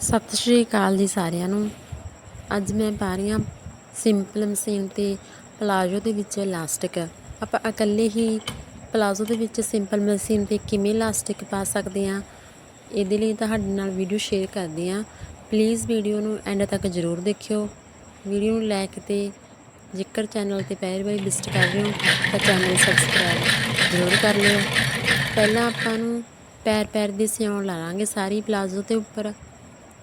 ਸਤਿ ਸ਼੍ਰੀ ਅਕਾਲ ਜੀ ਸਾਰਿਆਂ ਨੂੰ। ਅੱਜ ਮੈਂ ਪਾ ਰਹੀ ਹਾਂ ਸਿੰਪਲ ਮਸ਼ੀਨ 'ਤੇ ਪਲਾਜ਼ੋ ਦੇ ਵਿੱਚ ਇਲਾਸਟਿਕ ਆਪਾਂ ਇਕੱਲੇ ਹੀ ਪਲਾਜ਼ੋ ਦੇ ਵਿੱਚ ਸਿੰਪਲ ਮਸ਼ੀਨ 'ਤੇ ਕਿਵੇਂ ਇਲਾਸਟਿਕ ਪਾ ਸਕਦੇ ਹਾਂ, ਇਹਦੇ ਲਈ ਤੁਹਾਡੇ ਨਾਲ ਵੀਡੀਓ ਸ਼ੇਅਰ ਕਰਦੇ ਹਾਂ। ਪਲੀਜ਼ ਵੀਡੀਓ ਨੂੰ ਐਂਡ ਤੱਕ ਜ਼ਰੂਰ ਦੇਖਿਓ। ਵੀਡੀਓ ਨੂੰ ਲਾਈਕ ਤੇ ਜੇਕਰ ਚੈਨਲ ਤੇ ਪਹਿਲੀ ਵਾਰੀ ਵਿਜ਼ਿਟ ਕਰ ਰਹੇ ਹੋ, ਤਾਂ ਚੈਨਲ ਸਬਸਕ੍ਰਾਈਬ ਜ਼ਰੂਰ ਕਰ ਲਿਓ। ਪਹਿਲਾਂ ਆਪਾਂ ਨੂੰ ਪੈਰ ਪੈਰ ਦੀ ਸਿਉਣ ਲਾ ਲਾਂਗੇ ਸਾਰੀ ਪਲਾਜ਼ੋ ਦੇ ਉੱਪਰ।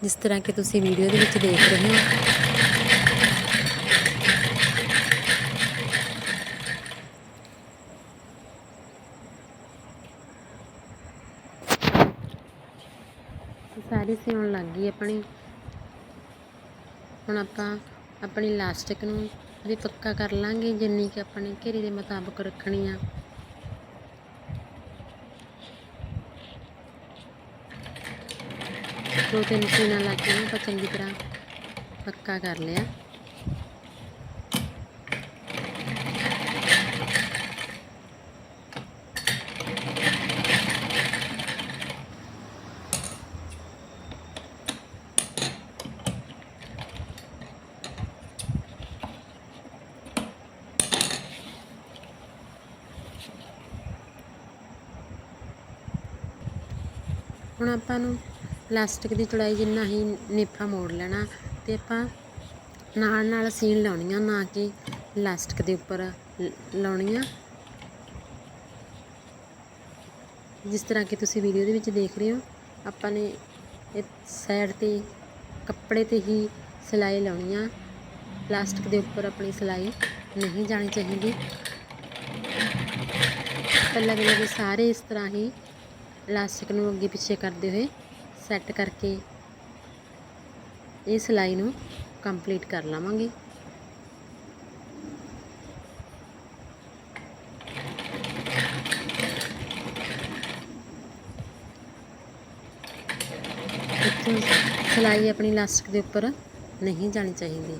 ਜਿਸ ਤਰ੍ਹਾਂ ਕਿ ਤੁਸੀਂ ਵੀਡੀਓ ਦੇ ਵਿੱਚ ਦੇਖ ਰਹੇ ਹੋ। ਸਾਰੀ ਸਿਉਣ ਲੱਗ ਗਈ ਆਪਣੀ। ਹੁਣ ਆਪਾਂ ਆਪਣੀ ਇਲਾਸਟਿਕ ਨੂੰ ਵੀ ਪੱਕਾ ਕਰ ਲਾਂਗੇ, ਜਿੰਨੀ ਕਿ ਆਪਣੇ ਘੇਰੇ ਦੇ ਮੁਤਾਬਕ ਰੱਖਣੀ ਆ। ਦੋ ਤਿੰਨ ਸੀਨਾ ਲਾ ਕੇ ਨਾ ਆਪਾਂ ਚੰਗੀ ਤਰ੍ਹਾਂ ਪੱਕਾ ਕਰ ਲਿਆ। ਹੁਣ ਆਪਾਂ ਨੂੰ ਪਲਾਸਟਿਕ ਦੀ ਚੌੜਾਈ ਜਿੰਨਾ ਹੀ ਨੇਫਾ ਮੋੜ ਲੈਣਾ ਤੇ ਆਪਾਂ ਨਾਲ ਨਾਲ ਸੀਨ ਲਾਉਣੀਆਂ ਨਾ ਕਿ ਲਾਸਟਿਕ ਦੇ ਉੱਪਰ ਲ- ਲਾਉਣੀਆਂ। ਜਿਸ ਤਰ੍ਹਾਂ ਕਿ ਤੁਸੀਂ ਵੀਡੀਓ ਦੇ ਵਿੱਚ ਦੇਖ ਰਹੇ ਹੋ, ਆਪਾਂ ਨੇ ਇਹ ਸਾਈਡ ਤੇ ਕੱਪੜੇ ਤੇ ਹੀ ਸਿਲਾਈ ਲਾਉਣੀ ਆ ਪਲਾਸਟਿਕ ਦੇ ਉੱਪਰ ਆਪਣੀ ਸਿਲਾਈ ਨਹੀਂ ਜਾਣੀ ਚਾਹੀਦੀ। ਪਹਿਲਾਂ ਪਹਿਲਾਂ ਸਾਰੇ ਇਸ ਤਰ੍ਹਾਂ ਹੀ ਇਲਾਸਟਿਕ ਨੂੰ ਅੱਗੇ ਪਿੱਛੇ ਕਰਦੇ ਹੋਏ ਸੈੱਟ ਕਰਕੇ ਇਹ ਸਿਲਾਈ ਨੂੰ ਕੰਪਲੀਟ ਕਰ ਲਵਾਂਗੇ। ਸਿਲਾਈ ਆਪਣੀ ਇਲਾਸਟਿਕ ਦੇ ਉੱਪਰ ਨਹੀਂ ਜਾਣੀ ਚਾਹੀਦੀ।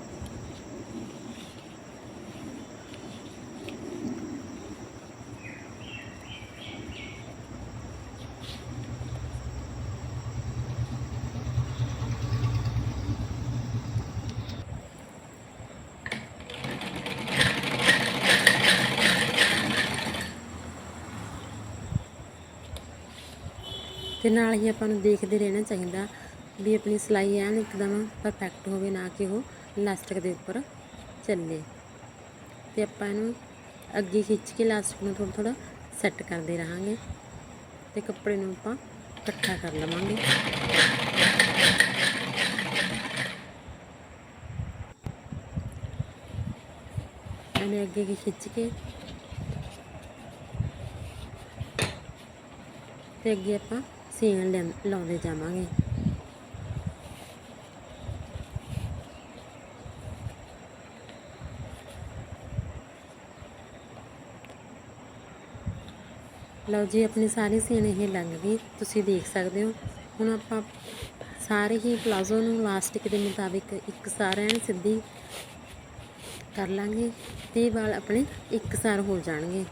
ਤੇ ਨਾਲ ਹੀ ਆਪਾਂ ਨੂੰ ਦੇਖਦੇ ਰਹਿਣਾ ਚਾਹੀਦਾ ਵੀ ਆਪਣੀ ਸਿਲਾਈ ਐਨ ਇੱਕਦਮ ਪਰਫੈਕਟ ਹੋਵੇ, ਨਾ ਕਿ ਉਹ ਲਾਸਟਿਕ ਦੇ ਉੱਪਰ ਚੱਲੇ। ਤੇ ਆਪਾਂ ਇਹਨੂੰ ਅੱਗੇ ਖਿੱਚ ਕੇ ਲਾਸਟਿਕ ਨੂੰ ਥੋੜਾ ਥੋੜਾ ਸੈੱਟ ਕਰਦੇ ਰਹਾਂਗੇ ਤੇ ਕੱਪੜੇ ਨੂੰ ਆਪਾਂ ਇਕੱਠਾ ਕਰ ਲਵਾਂਗੇ। ਇਹਨੇ ਅੱਗੇ ਅੱਗੇ ਖਿੱਚ ਕੇ ਤੇ ਅੱਗੇ ਆਪਾਂ ਸੀਨ ਲਾਉਂਦੇ ਜਾਵਾਂਗੇ। ਲਓ ਜੀ, ਆਪਣੀ ਸਾਰੀ ਸੀਨ ਇਹ ਲੱਗ ਗਈ ਤੁਸੀਂ ਦੇਖ ਸਕਦੇ ਹੋ। ਹੁਣ ਆਪਾਂ ਸਾਰੇ ਹੀ ਪਲਾਜ਼ੋ ਨੂੰ ਲਾਸਟਿਕ ਦੇ ਮੁਤਾਬਿਕ ਇੱਕ ਸਾਰ ਐਨ ਸਿੱਧੀ ਕਰ ਲਾਂਗੇ ਤੇ ਵਾਲ ਆਪਣੇ ਇੱਕ ਸਾਰ ਹੋ ਜਾਣਗੇ।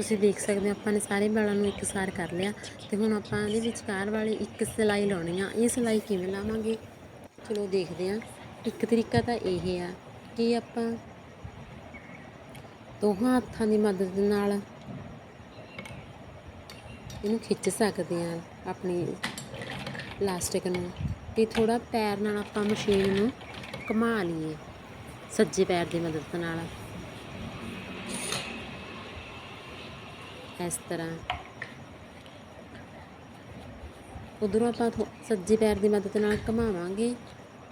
ਤੁਸੀਂ ਦੇਖ ਸਕਦੇ ਹੋ, ਆਪਾਂ ਨੇ ਸਾਰੇ ਵਾਲਾਂ ਨੂੰ ਇੱਕਸਾਰ ਕਰ ਲਿਆ ਤੇ ਹੁਣ ਆਪਾਂ ਇਹਦੇ ਵਿਚਕਾਰ ਵਾਲੇ ਇੱਕ ਸਿਲਾਈ ਲਾਉਣੀ ਆ। ਇਹ ਸਿਲਾਈ ਕਿਵੇਂ ਲਾਵਾਂਗੇ? ਚਲੋ ਦੇਖਦੇ ਆ ਇੱਕ ਤਰੀਕਾ ਤਾਂ ਇਹ ਆ ਕਿ ਆਪਾਂ ਦੋਹਾਂ ਹੱਥਾਂ ਦੀ ਮਦਦ ਨਾਲ ਇਹਨੂੰ ਖਿੱਚ ਸਕਦੇ ਆ ਆਪਣੀ ਇਲਾਸਟਿਕ ਨੂੰ ਤੇ ਥੋੜਾ ਪੈਰ ਨਾਲ ਆਪਾਂ ਮਸ਼ੀਨ ਨੂੰ ਘੁਮਾ ਲਈਏ, ਸੱਜੇ ਪੈਰ ਦੀ ਮਦਦ ਨਾਲ। ਇਸ ਤਰ੍ਹਾਂ। ਉਧਰੋਂ ਆਪਾਂ ਥੋ- ਸੱਜੇ ਪੈਰ ਦੀ ਮਦਦ ਨਾਲ ਘੁਮਾਵਾਂਗੇ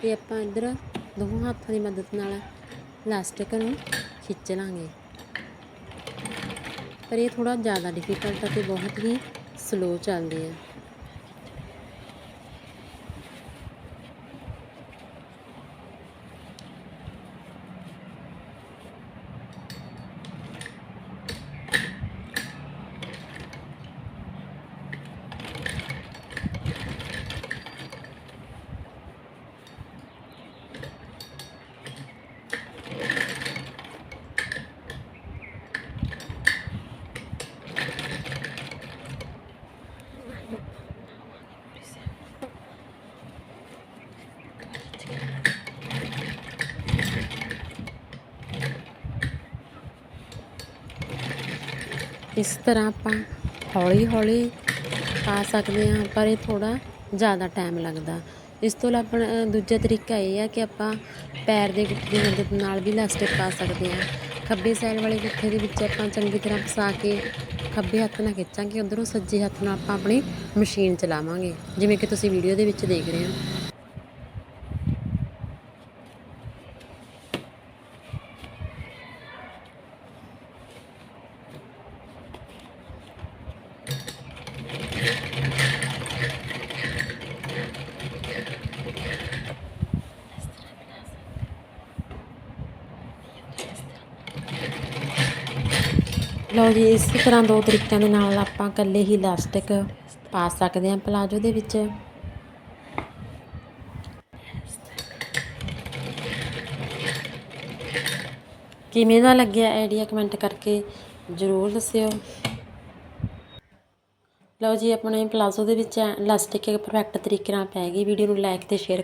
ਤੇ ਆਪਾਂ ਇੱਧਰ ਦੋਹਾਂ ਹੱਥਾਂ ਦੀ ਮਦਦ ਨਾਲ ਇਲਾਸਟਿਕ ਨੂੰ ਖਿੱਚ ਲਾਂਗੇ। ਪਰ ਇਹ ਥੋੜਾ ਜ਼ਿਆਦਾ ਡਿਫਿਕਲਟ ਹੈ ਤੇ ਬਹੁਤ ਹੀ ਸਲੋ ਚੱਲਦੇ ਆ। ਇਸ ਤਰ੍ਹਾਂ ਆਪਾਂ ਹੌਲੀ ਹੌਲੀ ਪਾ ਸਕਦੇ ਹਾਂ, ਪਰ ਇਹ ਥੋੜ੍ਹਾ ਜ਼ਿਆਦਾ ਟਾਈਮ ਲੱਗਦਾ। ਇਸ ਤੋਂ ਇਲਾਵਾ ਆਪਣਾ ਦੂਜਾ ਤਰੀਕਾ ਇਹ ਆ ਕਿ ਆਪਾਂ ਪੈਰ ਦੇ ਗਿੱਟੇ ਦੀ ਮਦਦ ਨਾਲ ਵੀ ਇਲਾਸਟਿਕ ਪਾ ਸਕਦੇ ਹਾਂ। ਖੱਬੇ ਸਾਈਡ ਵਾਲੇ ਗਿੱਠੇ ਦੇ ਵਿੱਚ ਆਪਾਂ ਚੰਗੀ ਤਰ੍ਹਾਂ ਫਸਾ ਕੇ ਖੱਬੇ ਹੱਥ ਨਾਲ ਖਿੱਚਾਂਗੇ, ਉਧਰੋਂ ਸੱਜੇ ਹੱਥ ਨਾਲ ਆਪਾਂ ਆਪਣੀ ਮਸ਼ੀਨ ਚਲਾਵਾਂਗੇ। ਜਿਵੇਂ ਕਿ ਤੁਸੀਂ ਵੀਡੀਓ ਦੇ ਵਿੱਚ ਦੇਖ ਰਹੇ ਹੋ। ਲਓ ਜੀ, ਇਸ ਤਰ੍ਹਾਂ ਦੋ ਤਰੀਕਿਆਂ ਦੇ ਨਾਲ ਆਪਾਂ ਇਕੱਲੇ ਹੀ ਇਲਾਸਟਿਕ ਪਾ ਸਕਦੇ ਹਾਂ ਪਲਾਜੋ ਦੇ ਵਿੱਚ। ਕਿਵੇਂ ਦਾ ਲੱਗਿਆ ਆਈਡੀਆ ਕਮੈਂਟ ਕਰਕੇ ਜ਼ਰੂਰ ਦੱਸਿਓ। ਲਓ ਜੀ, ਆਪਣੇ ਪਲਾਜ਼ੋ ਦੇ ਵਿੱਚ ਇਲਾਸਟਿਕ ਪਰਫੈਕਟ ਤਰੀਕੇ ਨਾਲ ਪੈ ਗਈ। ਵੀਡੀਓ ਨੂੰ ਲਾਈਕ ਅਤੇ ਸ਼ੇਅਰ